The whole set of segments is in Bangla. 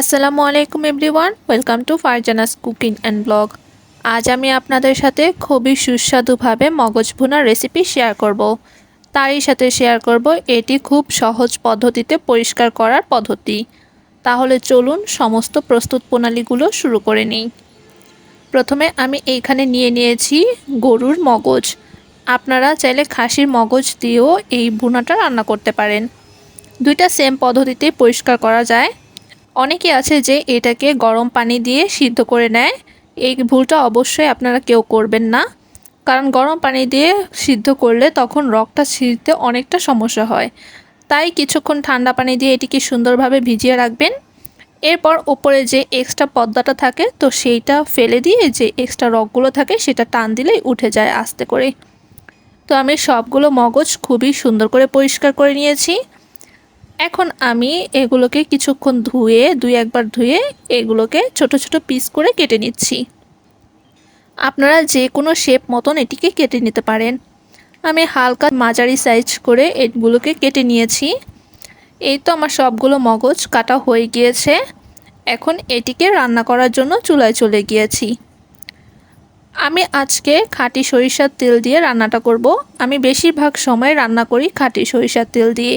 আসসালামু আলাইকুম everyone, welcome to Farzana's cooking and blog. আজ আমি আপনাদের সাথে খুবই সুস্বাদুভাবে মগজ ভুনার রেসিপি শেয়ার করব। তারই সাথে শেয়ার করব এটি খুব সহজ পদ্ধতিতে পরিষ্কার করার পদ্ধতি। তাহলে চলুন সমস্ত প্রস্তুত প্রণালীগুলো শুরু করে নিই। প্রথমে আমি এইখানে নিয়ে নিয়েছি গরুর মগজ। আপনারা চাইলে খাসির মগজ দিয়েও এই ভুনাটা রান্না করতে পারেন। দুইটা সেম পদ্ধতিতে পরিষ্কার করা যায়। অনেকে আছে যে এটাকে গরম পানি দিয়ে সিদ্ধ করে নেয়। এই ভুলটা অবশ্যই আপনারা কেউ করবেন না। কারণ গরম পানি দিয়ে সিদ্ধ করলে তখন রগটা ছিঁড়তে অনেকটা সমস্যা হয়। তাই কিছুক্ষণ ঠান্ডা পানি দিয়ে এটিকে সুন্দরভাবে ভিজিয়ে রাখবেন। এরপর ওপরে যে এক্সট্রা পর্দাটা থাকে, তো সেইটা ফেলে দিয়ে যে এক্সট্রা রগগুলো থাকে, সেটা টান দিলেই উঠে যায় আস্তে করে। তো আমি সবগুলো মগজ খুবই সুন্দর করে পরিষ্কার করে নিয়েছি। এখন আমি এগুলোকে কিছুক্ষণ ধুয়ে, দুই একবার ধুয়ে এগুলোকে ছোট ছোট পিস করে কেটে নিচ্ছি। আপনারা যে কোনো শেপ মতন এটিকে কেটে নিতে পারেন। আমি হালকা মাঝারি সাইজ করে এগুলোকে কেটে নিয়েছি। এই তো আমার সবগুলো মগজ কাটা হয়ে গিয়েছে। এখন এটিকে রান্না করার জন্য চুলায় চলে গিয়েছি। আমি আজকে খাঁটি সরিষার তেল দিয়ে রান্নাটা করব। আমি বেশিরভাগ সময় রান্না করি খাঁটি সরিষার তেল দিয়ে।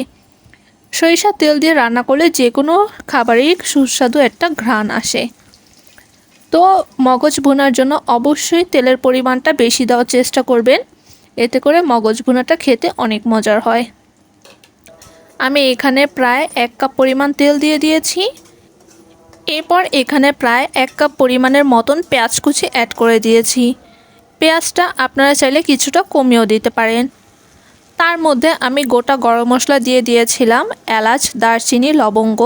সরিষার তেল দিয়ে রান্না করলে যে কোনো খাবারেই সুস্বাদু একটা ঘ্রাণ আসে। তো মগজ ভুনার জন্য অবশ্যই তেলের পরিমাণটা বেশি দেওয়ার চেষ্টা করবেন। এতে করে মগজ ভুনাটা খেতে অনেক মজার হয়। আমি এখানে প্রায় এক কাপ পরিমাণ তেল দিয়ে দিয়েছি। এরপর এখানে প্রায় এক কাপ পরিমাণের মতন পেঁয়াজ কুচি অ্যাড করে দিয়েছি। পেঁয়াজটা আপনারা চাইলে কিছুটা কমিয়েও দিতে পারেন। তার মধ্যে আমি গোটা গরম মশলা দিয়ে দিয়েছিলাম, এলাচ, দারচিনি, লবঙ্গ।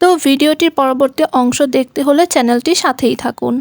তো ভিডিওটির পরবর্তী অংশ দেখতে হলে চ্যানেলটি সাথেই থাকুন।